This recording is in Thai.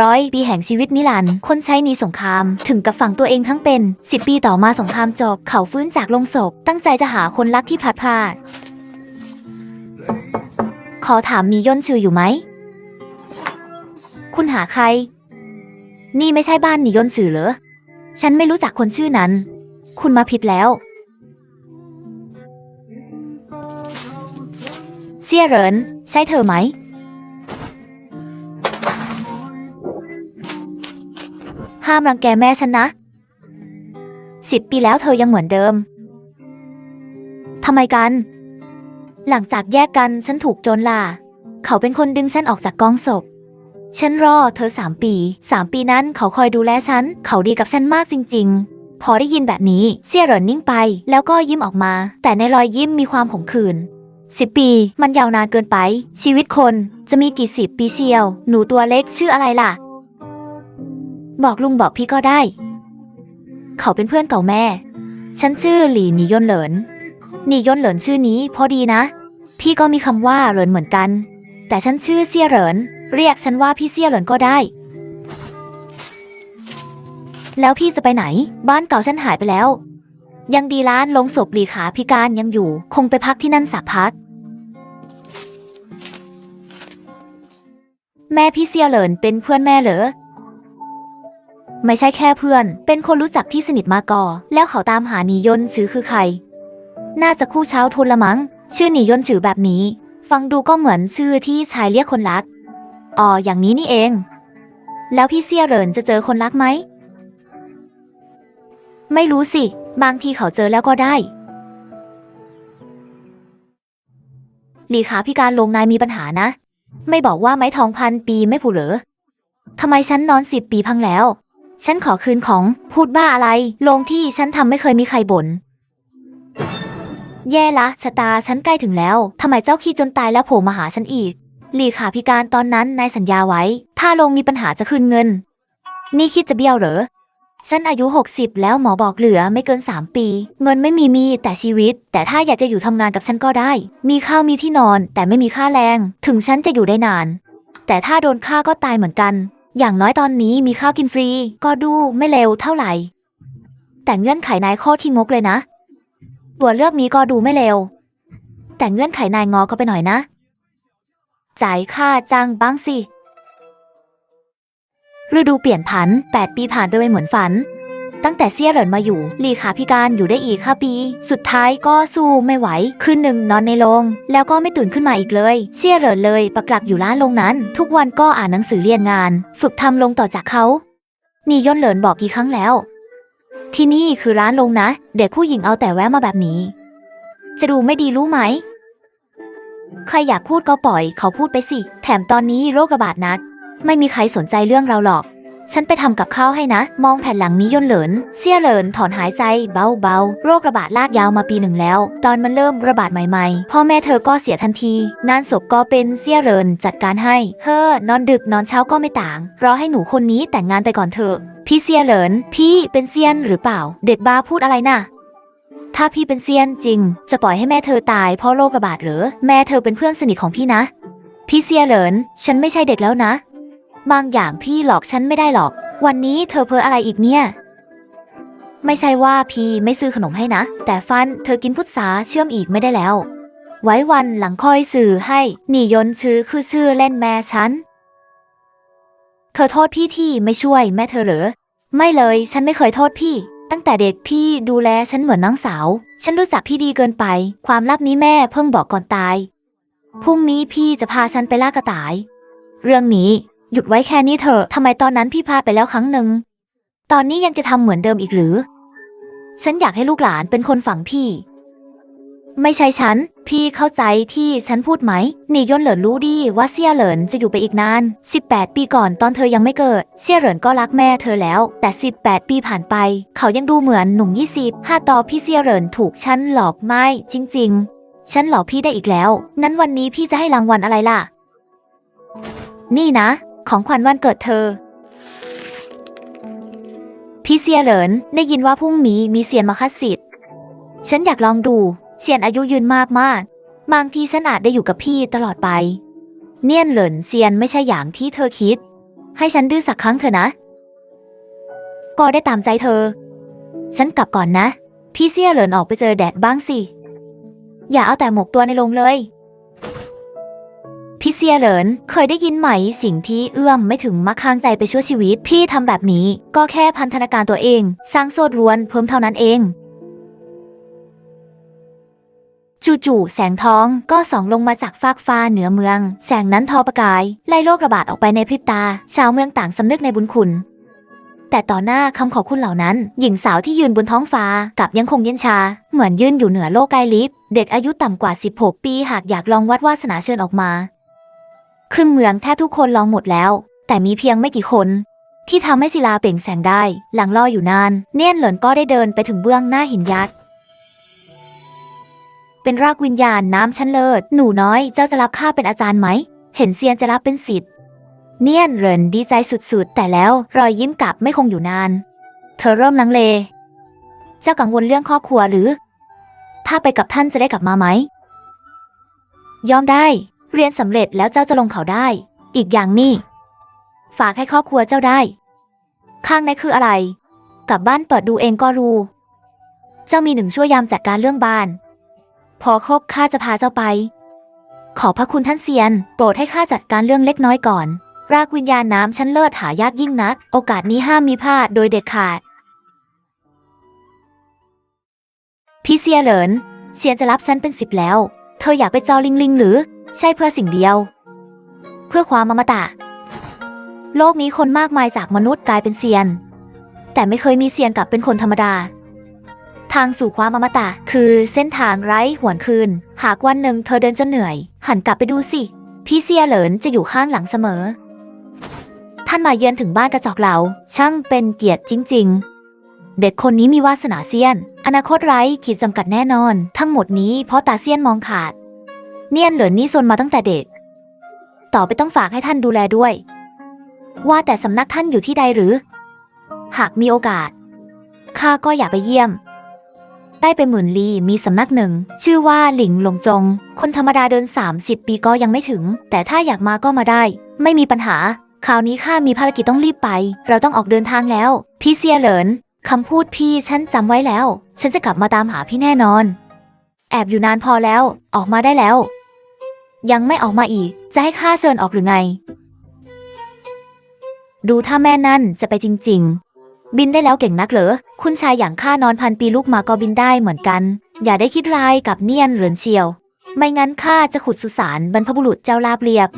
ร้อยปีแห่งชีวิตนิรันดร์คนใช้หนีสงคราม ถึงกับฝังตัวเองทั้งเป็นสิบปีต่อมาสงครามจบ เขาฟื้นจากลงศพ ตั้งใจจะหาคนรักที่พลัดพรากขอถามมีย่นชื่ออยู่ไหม คุณหาใคร นี่ไม่ใช่บ้านนิยนสื่อเหรอ ฉันไม่รู้จักคนชื่อนั้น คุณมาผิดแล้วเสี่ยเหรินใช่เธอไหม ห้ามรังแกแม่ฉันนะสิบปีแล้วเธอยังเหมือนเดิม ทำไมกัน หลังจากแยกกันฉันถูกโจรล่า เขาเป็นคนดึงฉันออกจากกองศพ ฉันรอเธอสามปี สามปีนั้นเขาคอยดูแลฉัน เขาดีกับฉันมากจริง ๆ พอได้ยินแบบนี้เสี่ยเหรินนิ่งไป แล้วก็ยิ้มออกมา แต่ในรอยยิ้มมีความขมขื่นสิบปีมันยาวนานเกินไป ชีวิตคนจะมีกี่สิบปีเชียว หนูตัวเล็กชื่ออะไรล่ะ บอกลุงบอกพี่ก็ได้ เขาเป็นเพื่อนเก่าแม่ ฉันชื่อหลี่หนียนเหลินหนียนเหลินชื่อนี้พอดีนะ พี่ก็มีคำว่าเหรินเหมือนกัน แต่ฉันชื่อเสี่ยเหริน เรียกฉันว่าพี่เสี่ยเหรินก็ได้ แล้วพี่จะไปไหน บ้านเก่าฉันหายไปแล้ว ยังดีร้านลงศพหลีขาพิการยังอยู่ คงไปพักที่นั่นสักพักแม่พี่เสียเหรินเป็นเพื่อนแม่เหรอ ไม่ใช่แค่เพื่อน เป็นคนรู้จักที่สนิทมาก่อ แล้วเขาตามหาหนียนชื่อคือใคร น่าจะคู่เช้าทุนละมั้ง ชื่อหนียนจือแบบนี้ ฟังดูก็เหมือนชื่อที่ชายเรียกคนรัก อ๋อ อย่างนี้นี่เอง แล้วพี่เสี่ยเหรินจะเจอคนรักไหม ไม่รู้สิ บางทีเขาเจอแล้วก็ได้ หลีขาพิการลงนายมีปัญหานะ ไม่บอกว่าไม้ทองพันปีไม่ผูเหรอทำไมฉันนอนสิบปีพังแล้ว ฉันขอคืนของ พูดบ้าอะไร ลงที่ฉันทำไม่เคยมีใครบ่น แย่ละชะตาฉันใกล้ถึงแล้วทำไมเจ้าขี้จนตายแล้วโผล่มาหาฉันอีก หลีขาพิการตอนนั้นนายสัญญาไว้ ถ้าลงมีปัญหาจะคืนเงิน นี่คิดจะเบี้ยวเหรอ ฉันอายุ 60 แล้วหมอบอกเหลือไม่เกิน 3 ปี เงินไม่มีมีแต่ชีวิต แต่ถ้าอยากจะอยู่ทำงานกับฉันก็ได้ มีข้าวมีที่นอน แต่ไม่มีค่าแรง ถึงฉันจะอยู่ได้นาน แต่ถ้าโดนฆ่าก็ตายเหมือนกัน อย่างน้อยตอนนี้มีข้าวกินฟรี ก็ดูไม่เลวเท่าไหร่ แต่เงื่อนไขนายข้อที่งกเลยนะ ตัวเลือกนี้ก็ดูไม่เลวแต่เงื่อนไขนายงอก็ไปหน่อยนะ จ่ายค่าจ้างบ้างสิฤดูเปลี่ยนผัน 8 ปีผ่านไปไวเหมือนฝัน ตั้งแต่เซี่ยเหรินมาอยู่ลีขาพิการอยู่ได้อีก 5 ปี สุดท้ายก็สู้ไม่ไหว คืนหนึ่งนอนในโรงแล้วก็ไม่ตื่นขึ้นมาอีกเลย เซี่ยเหรินเลยปักหลักอยู่ร้านโรงนั้น ทุกวันก็อ่านหนังสือเรียนงาน ฝึกทำลงต่อจากเขานี่ย่นเหลินบอกกี่ครั้งแล้ว ที่นี่คือร้านลงนะ เด็กผู้หญิงเอาแต่แวะมาแบบนี้ จะดูไม่ดีรู้ไหม ใครอยากพูดก็ปล่อยเขาพูดไปสิ แถมตอนนี้โรคระบาดนัก ไม่มีใครสนใจเรื่องเราหรอก ฉันไปทำกับข้าวให้นะ มองแผ่นหลังนี้ย่นเหลิน เสี่ยเหลินถอนหายใจเบาๆ โรคระบาดลากยาวมาปีหนึ่งแล้ว ตอนมันเริ่มระบาดใหม่ๆ พ่อแม่เธอก็เสียทันทีงานศพก็เป็นเสี่ยเหลินจัดการให้ เฮ้อนอนดึกนอนเช้าก็ไม่ต่าง รอให้หนูคนนี้แต่งงานไปก่อนเถอะ พี่เสี่ยเหลิน พี่เป็นเซียนหรือเปล่า เด็กบ้าพูดอะไรน่ะถ้าพี่เป็นเซียนจริง จะปล่อยให้แม่เธอตายเพราะโรคระบาดหรือ แม่เธอเป็นเพื่อนสนิทของพี่นะ พี่เซียเหลิน ฉันไม่ใช่เด็กแล้วนะ บางอย่างพี่หลอกฉันไม่ได้หรอก วันนี้เธอเพ้ออะไรอีกเนี่ย ไม่ใช่ว่าพี่ไม่ซื้อขนมให้นะ แต่ฟันเธอกินพุทราเชื่อมอีกไม่ได้แล้ว ไว้วันหลังค่อยสื่อให้หนี่ยนชื่อคือชื่อเล่นแม่ฉัน เธอโทษพี่ที่ไม่ช่วยแม่เธอเหรอ ไม่เลยฉันไม่เคยโทษพี่ ตั้งแต่เด็กพี่ดูแลฉันเหมือนน้องสาว ฉันรู้จักพี่ดีเกินไป ความลับนี้แม่เพิ่งบอกก่อนตายพรุ่งนี้พี่จะพาฉันไปล่ากระต่าย เรื่องนี้ หยุดไว้แค่นี้เถอะทำไมตอนนั้นพี่พาไปแล้วครั้งหนึ่ง ตอนนี้ยังจะทำเหมือนเดิมอีกหรือ ฉันอยากให้ลูกหลานเป็นคนฝังพี่ ไม่ใช่ฉัน พี่เข้าใจที่ฉันพูดไหมหนี่ย่นเหลินรู้ดีว่าเซี่ยเหลินจะอยู่ไปอีกนาน 18 ปีก่อนตอนเธอยังไม่เกิด เซี่ยเหลินก็รักแม่เธอแล้ว แต่ 18 ปีผ่านไป เขายังดูเหมือนหนุ่ม 20ห้าต่อพี่เซี่ยเหลินถูกฉันหลอกไม่จริง ๆ ฉันหลอกพี่ได้อีกแล้ว นั้นวันนี้พี่จะให้รางวัลอะไรล่ะ นี่นะ ของขวัญวันเกิดเธอ พี่เซียเหลินได้ยินว่าพรุ่งนี้มีเซียนมาคัดสิทธิ์ ฉันอยากลองดูเซียนอายุยืนมากมากบางทีฉันอาจได้อยู่กับพี่ตลอดไป เนียนเหลินเซียนไม่ใช่อย่างที่เธอคิด ให้ฉันดื้อสักครั้งเถอะนะ ก็ได้ตามใจเธอ ฉันกลับก่อนนะ พี่เสียเหลินออกไปเจอแดดบ้างสิ อย่าเอาแต่หมกตัวในโรงเลย พี่เซียเหลินเคยได้ยินไหมสิ่งที่เอื้อมไม่ถึงมักค้างใจไปชั่วชีวิต พี่ทำแบบนี้ ก็แค่พันธนาการตัวเอง สร้างโซดรวนเพิ่มเท่านั้นเอง จู่ๆแสงท้องก็ส่องลงมาจากฟากฟ้าเหนือเมือง แสงนั้นทอประกาย ไล่โรคระบาดออกไปในพริบตา ชาวเมืองต่างสำนึกในบุญคุณแต่ต่อหน้าคำขอบคุณเหล่านั้น หญิงสาวที่ยืนบนท้องฟ้ากับยังคงเย็นชา เหมือนยืนอยู่เหนือโลกไกลลิฟเด็กอายุต่ำกว่า 16 ปีหากอยากลองวัดวาสนาเชิญออกมา ครึ่งเมืองแทบทุกคนลองหมดแล้ว แต่มีเพียงไม่กี่คน ที่ทำให้ศิลาเปล่งแสงได้ หลังรออยู่นาน เนียนเหลินก็ได้เดินไปถึงเบื้องหน้าหินยักษ์เป็นรากวิญญาณน้ำชั้นเลิศ หนูน้อยเจ้าจะรับข้าเป็นอาจารย์ไหม เห็นเซียนจะรับเป็นศิษย์เนียนเหรินดีใจสุดๆ แต่แล้วรอยยิ้มกลับไม่คงอยู่นาน เธอเริ่มลังเล เจ้ากังวลเรื่องครอบครัวหรือ ถ้าไปกับท่านจะได้กลับมาไหม ยอมได้ เรียนสำเร็จแล้วเจ้าจะลงเขาได้ อีกอย่างนี่ ฝากให้ครอบครัวเจ้าได้ ข้างในคืออะไร กลับบ้านเปิดดูเองก็รู้ เจ้ามีหนึ่งชั่วยามจัดการเรื่องบ้าน พอครบข้าจะพาเจ้าไป ขอพระคุณท่านเซียน โปรดให้ข้าจัดการเรื่องเล็กน้อยก่อน รากวิญญาณน้ำชั้นเลิศหายากยิ่งนัก โอกาสนี้ห้ามมีพลาดโดยเด็ดขาด พี่เซียเหลินเซียนจะรับฉันเป็นสิบแล้ว เธออยากไปจอลิงลิงหรือ ใช่เพื่อสิ่งเดียว เพื่อความอมตะ โลกนี้คนมากมายจากมนุษย์กลายเป็นเซียน แต่ไม่เคยมีเซียนกลับเป็นคนธรรมดา ทางสู่ความอมตะ คือเส้นทางไร้หวนคืน หากวันหนึ่งเธอเดินจนเหนื่อย หันกลับไปดูสิ พี่เซียเหลินจะอยู่ข้างหลังเสมอ ท่านมาเยือนถึงบ้านกระจอกเหลาช่างเป็นเกียรติจริง ๆเด็กคนนี้มีวาสนาเซียน อนาคตไร้ขีดจำกัดแน่นอน ทั้งหมดนี้เพราะตาเซียนมองขาด เนียนเหลินนี่ซนมาตั้งแต่เด็ก ต่อไปต้องฝากให้ท่านดูแลด้วย ว่าแต่สำนักท่านอยู่ที่ใดหรือ หากมีโอกาส ข้าก็อยากไปเยี่ยม ใต้ไปหมื่นลีมีสำนักหนึ่ง ชื่อว่าหลิงหลงจง คนธรรมดาเดิน 30 ปีก็ยังไม่ถึง แต่ถ้าอยากมาก็มาได้ ไม่มีปัญหา คราวนี้ข้ามีภารกิจต้องรีบไป เราต้องออกเดินทางแล้ว พี่เซียเหลินคำพูดพี่ฉันจำไว้แล้ว ฉันจะกลับมาตามหาพี่แน่นอน แอบอยู่นานพอแล้ว ออกมาได้แล้ว ยังไม่ออกมาอีก จะให้ข้าเชิญออกหรือไง ดูถ้าแม่นั่นจะไปจริง ๆ บินได้แล้วเก่งนักเหรอ คุณชายอย่างข้านอนพันปีลูกมาก็บินได้เหมือนกัน อย่าได้คิดร้ายกับเนียนเหรินเชียว ไม่งั้นข้าจะขุดสุสานบรรพบุรุษเจ้าลาบเรียบ